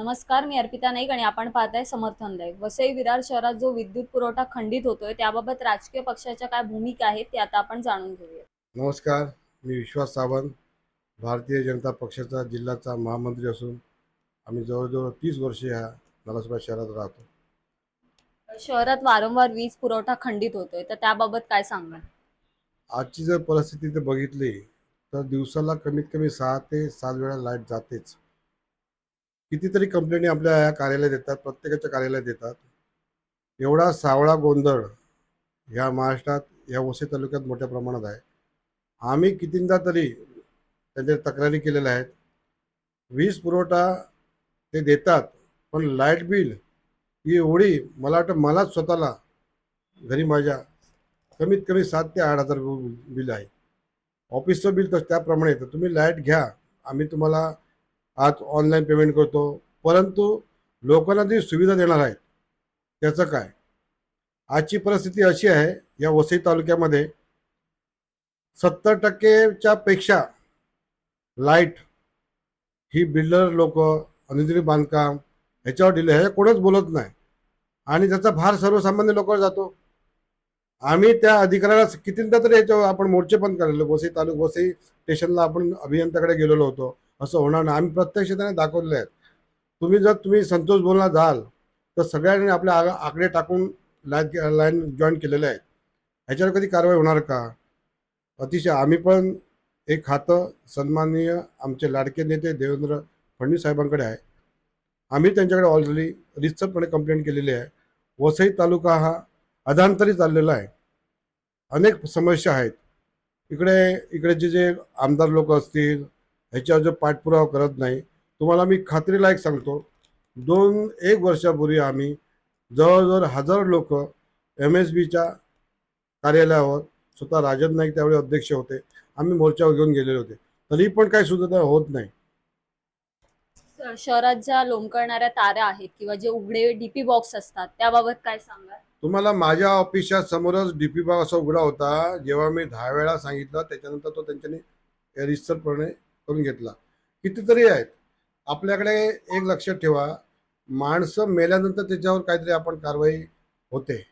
नमस्कार मी अर्पिता नाईक आणि आपण पाहताय समर्थन लाईव्ह. वसई विरार शहरात जो विद्युत पुरवठा खंडित होतोय त्याबाबत राजकीय पक्षाच्या काय भूमिका आहेत ते आता आपण जाणून घेऊया नमस्कार मी विश्वास सावंत भारतीय जनता पक्षाचा जिल्ह्याचा महामंत्री असून आम्ही जवळजवळ तीस वर्षे ह्या नालासोबा शहरात राहतो. शहरात वारंवार वीज पुरवठा खंडित होतोय तर त्याबाबत काय सांगाल? आजची जर परिस्थिती जर बघितली तर दिवसाला कमीत कमी सहा ते सात वेळा लाइट जातेच. कितीतरी कंप्लेंटी आपल्या या कार्यालयात येतात प्रत्येकाच्या कार्यालयात येतात. एवढा सावळा गोंधळ ह्या महाराष्ट्रात या वसई तालुक्यात मोठ्या प्रमाणात आहे. आम्ही कितींदा तरी त्यांच्या तक्रारी केलेल्या आहेत. वीज पुरवठा ते देतात पण लाइट बिल ही एवढी मला वाटतं मलाच स्वतःला घरी माझ्या कमीत कमी सात ते आठ हजार रुपये बिल आहे. ऑफिसचं बिल तर त्याप्रमाणे येतं. तुम्ही लाइट घ्या आम्ही तुम्हाला आज ऑनलाईन पेमेंट करतो. परंतु लोकांना जी सुविधा देणार आहेत त्याचं काय? आजची परिस्थिती अशी आहे या वसई तालुक्यामध्ये सत्तर टक्केच्या पेक्षा लाइट ही बिल्डर लोक अनुद्री बांधकाम ह्याच्यावर दिले हे कोणच बोलत नाही. आणि त्याचा भार सर्वसामान्य लोकांवर जातो. आम्ही त्या अधिकाऱ्याला कितींदा तरी याच्यावर आपण मोर्चे पण काढले वसई तालुक वसई स्टेशनला आपण अभियंत्याकडे गेलेलो होतो. असं होणार नाही. आम्ही प्रत्यक्ष त्याने दाखवलेले आहेत. तुम्ही जर तुम्ही संतोष बोलला जाल तर सगळ्यांनी आपले आ- आकडे टाकून लाईन लाईन जॉईन केलेले आहेत. ह्याच्यावर कधी कारवाई होणार का? अतिशय आम्ही पण एक खातं सन्माननीय आमचे लाडके नेते देवेंद्र फडणवीस साहेबांकडे आहे. आम्ही त्यांच्याकडे ऑलरेडी रितसरपणे कंप्लेंट केलेली आहे. वसई तालुका हा अधांतरी चाललेला आहे. अनेक समस्या आहेत. इकडे इकडे जे जे आमदार लोक असतील ह्याच्यावर जो पाठपुरावा करत नाही तुम्हाला मी खात्रीलायक सांगतो. दोन एक वर्षापूर्वी आम्ही जवळजवळ हजार लोक एम एस बीच्या कार्यालयावर स्वतः राजन नाईक त्यावेळी अध्यक्ष होते. आम्ही मोर्चावर घेऊन गेलेले होते. तरी पण काही सुद्धा होत नाही. शहरात ज्या लोंबकळणाऱ्या तारा आहेत किंवा जे उघडे डीपी बॉक्स असतात त्याबाबत काय सांगाल? तुम्हाला माझ्या ऑफिसच्या समोरच डी पी बाग असा उघडा होता. जेव्हा मी दहा वेळा सांगितलं त्याच्यानंतर तो त्यांच्यानी रितसरपणे करून घेतला. कितीतरी आहेत. आपल्याकडे एक लक्षात ठेवा. माणसं मेल्यानंतर त्याच्यावर काहीतरी आपण कारवाई होते.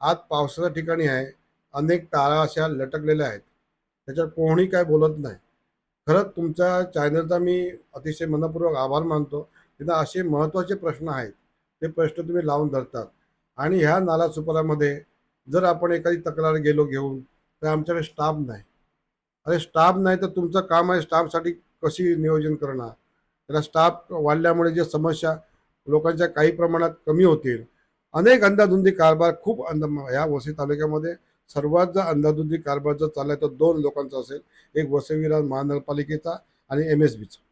आज पावसाच्या ठिकाणी आहे. अनेक तारा अशा लटकलेल्या आहेत. त्याच्यावर कोणी काय बोलत नाही. खरंच तुमच्या चॅनलचा मी अतिशय मनपूर्वक आभार मानतो. तिथं असे महत्त्वाचे प्रश्न आहेत. ते प्रश्न तुम्ही लावून धरतात. आणि ह्या नाला सुपारामध्ये जर आपण एखादी तक्रार गेलो घेऊन तर आमच्याकडे स्टाफ नाही. अरे स्टाफ नाही तर तुमचं काम आहे स्टाफसाठी कशी नियोजन करणार? त्याला स्टाफ वाढल्यामुळे जे समस्या लोकांच्या काही प्रमाणात कमी होतील. अनेक अंदाधुंदी कारभार खूप अंद ह्या वसई तालुक्यामध्ये सर्वात जर अंदाधुंदी कारभार जर चाललाय तर दोन लोकांचा असेल. एक वसई विरार महानगरपालिकेचा आणि एम एस बीचा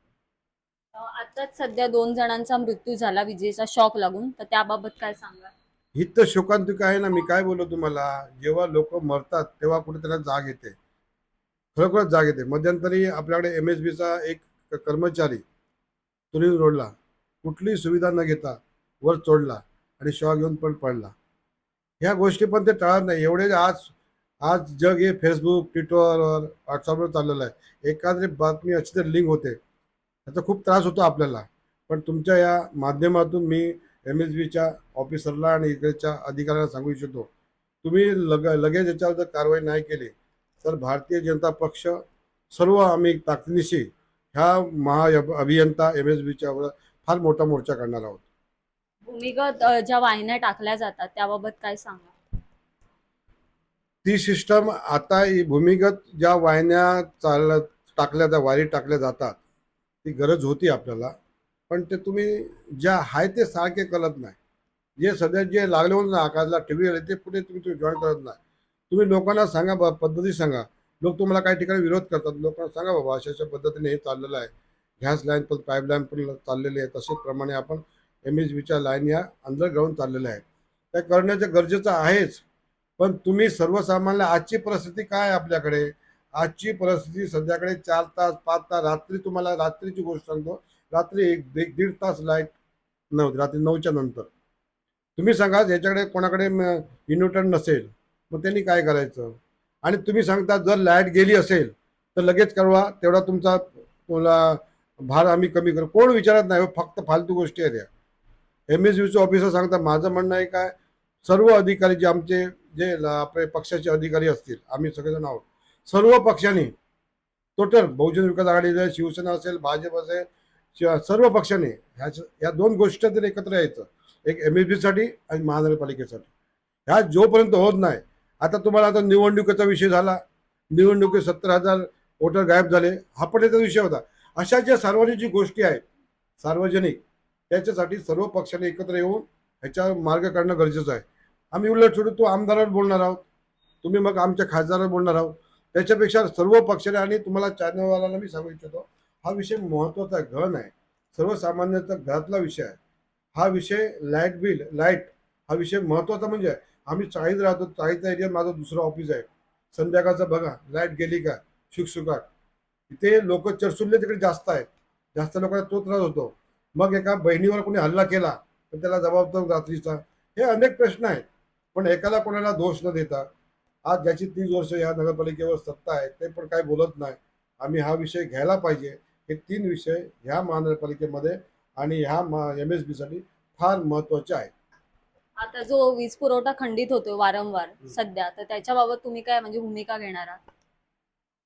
आताच सध्या दोन जणांचा मृत्यू झाला विजेचा शॉक लागून. तर त्याबाबत काय सांगाल? ही तर शोकांतिका आहे ना मी काय बोललो तुम्हाला? जेव्हा लोक मरतात तेव्हा कुठे त्यांना जाग येते. खरोखरच जाग येते. मध्यंतरी आपल्याकडे एम एस बीचा एक कर्मचारी तुरी रोडला कुठलीही सुविधा न घेता वर चोडला आणि शॉ घेऊन पण पडला. ह्या गोष्टी पण ते टाळत नाही. एवढे आज आज जग हे फेसबुक ट्विटरवर व्हॉट्सअपवर चाललेलं आहे. एखादी बातमी अशी तर लिंक होते. त्याचा खूप त्रास होतो आपल्याला. पण तुमच्या या माध्यमातून मी एम एस बीच्या ऑफिसरला आणि इकडच्या अधिकाऱ्यांना सांगू इच्छितो. तुम्ही लग लगेच याच्यावर जर कारवाई नाही केली तर भारतीय जनता पक्ष सर्व आम्ही ताकदीनिशी ह्या महा अभियंता एम एस बीच्या फार मोठा मोर्चा काढणार आहोत. भूमिगत ज्या वाहिन्या टाकल्या जातात त्याबाबत काय सांगाल? ती सिस्टम आता ही भूमिगत ज्या वाहिन्या चाल टाकल्या त्या वायरी टाकल्या जातात ती गरज होती आपल्याला. पण ते तुम्ही ज्या आहे ते सारखे करत नाही. जे सध्या जे लागले होते ना आकाशला टी व्ही ते पुढे तुम्ही तुम्ही जॉईन करत नाही. तुम्ही लोकांना सांगा बा पद्धती सांगा. लोक तुम्हाला काही ठिकाणी विरोध करतात. लोकांना सांगा बाबा अशा अशा पद्धतीने हे चाललेलं आहे. गॅस लाईन पण पाईपलाईन पण चाललेली आहे तसेच प्रमाणे आपण एम एस बीच्या लाईन या अंडरग्राऊंड चाललेल्या आहेत. त्या करण्याचं गरजेचं आहेच. पण तुम्ही सर्वसामान्य आजची परिस्थिती काय आहे आपल्याकडे? आजची परिस्थिती सध्याकडे चार तास पाच तास रात्री तुम्हाला रात्रीची गोष्ट सांगतो. रात्री एक दीड दीड तास लाइट नव्हती. रात्री नऊच्या नंतर. तुम्ही सांगा याच्याकडे कोणाकडे इन्व्हर्टर नसेल मग त्यांनी काय करायचं? आणि तुम्ही सांगता जर लाइट गेली असेल तर लगेच कळवा तेवढा तुमचा तुला भार आम्ही कमी करू. कोण विचारत नाही हो, फक्त फालतू गोष्टी आहेत या. एम एस यूचे ऑफिसर सांगतात माझं म्हणणं आहे काय? सर्व अधिकारी जे आमचे जे आपले पक्षाचे अधिकारी असतील आम्ही सगळेजण आहोत. सर्व पक्षांनी टोटल बहुजन विकास आघाडी शिवसेना असेल भाजप असेल शिव- सर्व पक्षांनी ह्या ह्या दोन गोष्टी तर एकत्र यायचं. एक एम एस बीसाठी आणि महानगरपालिकेसाठी. ह्या जोपर्यंत होत नाही आता तुम्हाला आता निवडणुकीचा विषय झाला. निवडणुकीत सत्तर हजार वोटर गायब झाले. हा पण याचा विषय होता. अशा ज्या सार्वजनिक जी गोष्टी आहेत सार्वजनिक त्याच्यासाठी सर्व पक्षाने एकत्र येऊन ह्याच्यावर मार्ग काढणं गरजेचं आहे. आम्ही उलट सोडून तो आमदारावर बोलणार आहोत. तुम्ही मग आमच्या खासदारावर बोलणार आहोत. त्याच्यापेक्षा सर्व पक्षाने आणि तुम्हाला चॅनलवाल्याला मी सांगू इच्छितो हा विषय महत्त्वाचा आहे घन आहे. सर्वसामान्यचा घरातला विषय आहे. हा विषय लाइट बिल लाइट हा विषय महत्त्वाचा म्हणजे आहे आम्ही चाळीत राहतो चाळीचा एरियात माझं दुसरं ऑफिस आहे. संध्याकाळचं बघा लाइट गेली का? शुकशुकाट इथे लोक चरसुल्ले तिकडे जास्त आहेत. जास्त लोकांना तो त्रास होतो. मग एका बहिणीवर कोणी हल्ला केला तर त्याला जबाबदार रात्रीचा. हे अनेक प्रश्न आहेत. पण एकाला कोणाला दोष न देता आज ज्याची तीस वर्ष या नगरपालिकेवर सत्ता आहे ते पण काय बोलत नाही. आम्ही हा विषय घ्यायला पाहिजे. हे तीन विषय ह्या महानगरपालिकेमध्ये आणि ह्या एम एस बीसाठी फार महत्त्वाचे आहेत. आता जो वीज पुरवठा खंडित होतोय वारंवार सध्या तर त्याच्याबाबत तुम्ही काय म्हणजे भूमिका घेणार आहात?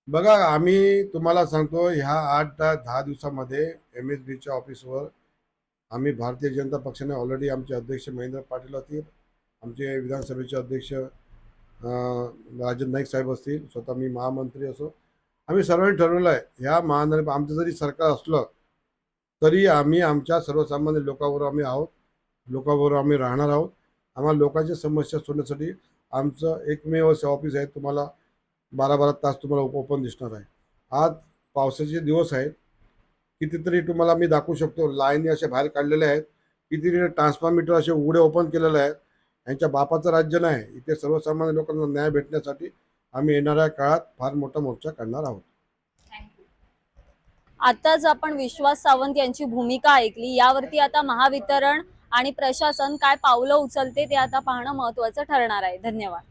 बघा आम्ही तुम्हाला सांगतो ह्या आठ दहा दिवसामध्ये एम एस बीच्या ऑफिसवर आम्ही भारतीय जनता पक्षाने ऑलरेडी आमचे अध्यक्ष महेंद्र पाटील असतील आमचे विधानसभेचे अध्यक्ष राजन नाईक साहेब असतील स्वतः मी महामंत्री असो. आम्ही सर्वांनी ठरवलं आहे ह्या महानगर आमचं जरी सरकार असलं तरी आम्ही आमच्या सर्वसामान्य लोकांवर आम्ही आहोत लोकांबरोबर आम्ही राहणार आहोत. आम्हाला लोकांच्या समस्या सोडण्यासाठी आमचं एकमेव असं ऑफिस आहे. तुम्हाला बारा बारा तास तुम्हाला ओपन दिसणार आहे. आज पावसाचे दिवस आहेत कितीतरी तुम्हाला मी दाखवू शकतो लाईनी अशा बाहेर काढलेल्या आहेत. कितीतरी ट्रान्सफॉर्मीटर असे उघडे ओपन केलेले आहेत. यांच्या बापाचं राज्य नाही. इथे सर्वसामान्य लोकांना न्याय भेटण्यासाठी आम्ही येणाऱ्या काळात फार मोठा मोर्चा काढणार आहोत. आताच आपण विश्वास सावंत यांची भूमिका ऐकली. यावरती आता महावितरण आणि प्रशासन काय पावलं उचलते ते आता पाहणं महत्वाचं ठरणार आहे. धन्यवाद.